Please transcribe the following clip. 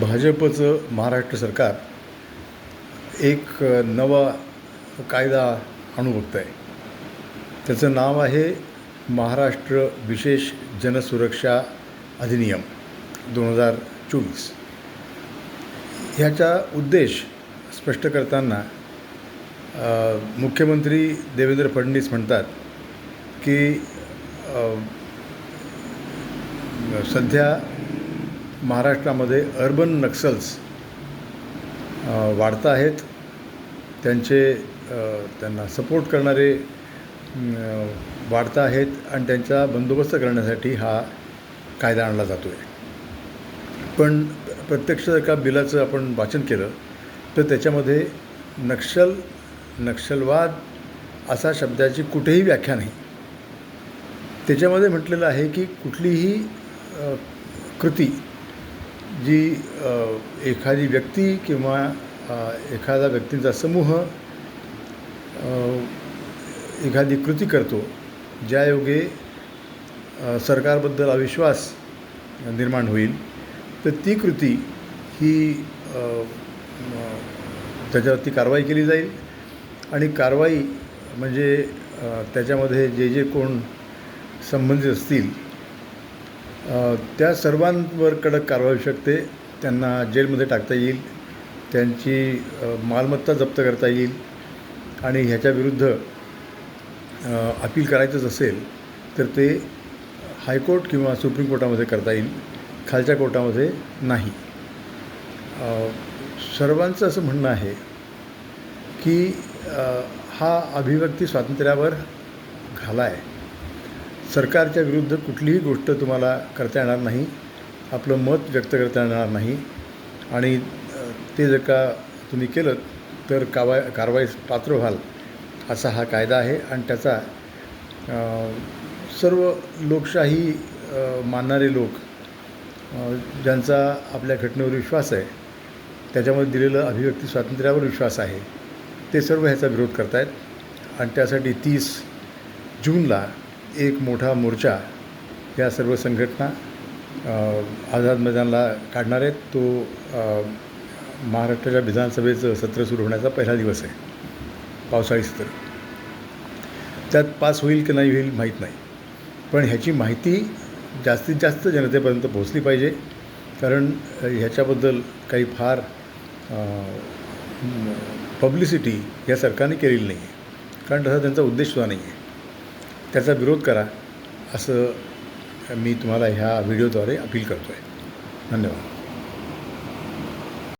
भाजपचं महाराष्ट्र सरकार एक नवा कायदा आणू बघत आहे त्याचं नाव आहे महाराष्ट्र विशेष जनसुरक्षा अधिनियम दोन हजार चोवीस. ह्याचा उद्देश स्पष्ट करताना मुख्यमंत्री देवेंद्र फडणवीस म्हणतात की सध्या महाराष्ट्रामध्ये अर्बन नक्सल्स वाढत आहेत. त्यांचे त्यांना सपोर्ट करणारे वाढत आहेत आणि त्यांचा बंदोबस्त करण्यासाठी हा कायदा आणला जातो आहे पण प्रत्यक्ष जर का बिलाचं आपण वाचन केलं तर त्याच्यामध्ये नक्षल नक्षलवाद असा शब्दाची कुठेही व्याख्या नाही. त्याच्यामध्ये म्हटलेलं आहे की कुठलीही कृती जी एखादी व्यक्ती किंवा एखादा व्यक्तींचा समूह एखादी कृती करतो ज्यायोगे सरकारबद्दल अविश्वास निर्माण होईल तर ती कृती ही त्याच्यावरती कारवाई केली जाईल. आणि कारवाई म्हणजे त्याच्यामध्ये जे जे कोण संबंधित असतील त्या सर्वांवर कडक कारवाई होऊ शकते. त्यांना जेलमध्ये टाकता येईल. त्यांची मालमत्ता जप्त करता येईल. आणि ह्याच्याविरुद्ध विरुद्ध अपील करायचंच असेल तर ते हायकोर्ट किंवा सुप्रीम कोर्टामध्ये करता येईल. खालच्या कोर्टामध्ये नाही. सर्वांचं असं म्हणणं आहे की हा अभिव्यक्ती स्वातंत्र्यावर घाला आहे सरकारच्या विरुद्ध कुठलीही गोष्ट तुम्हाला करता येणार नाही. आपलं मत व्यक्त करता येणार नाही. आणि ते जर का तुम्ही केलं तर कावा कारवाईस पात्र व्हाल असा हा कायदा आहे. आणि त्याचा सर्व लोकशाही मानणारे लोक ज्यांचा आपल्या घटनेवर विश्वास आहे त्याच्यामध्ये दिलेलं अभिव्यक्ती स्वातंत्र्यावर विश्वास आहे ते सर्व ह्याचा विरोध करत आहेत आणि त्यासाठी तीस जूनला एक मोठा मोर्चा या सर्व संघटना आझाद मैदानला काढणार आहेत. तो महाराष्ट्राच्या विधानसभेचं सत्र सुरू होण्याचा पहिला दिवस आहे. पावसाळी सत्र. त्यात पास होईल की नाही होईल माहीत नाही. पण ह्याची माहिती जास्तीत जास्त जनतेपर्यंत पोहोचली पाहिजे. कारण ह्याच्याबद्दल काही फार पब्लिसिटी या सरकारने केलेली नाही आहे कारण तसा त्यांचा उद्देश सुद्धा नाही आहे त्याचा विरोध करा असं मी तुम्हाला ह्या व्हिडिओद्वारे अपील करतो आहे धन्यवाद.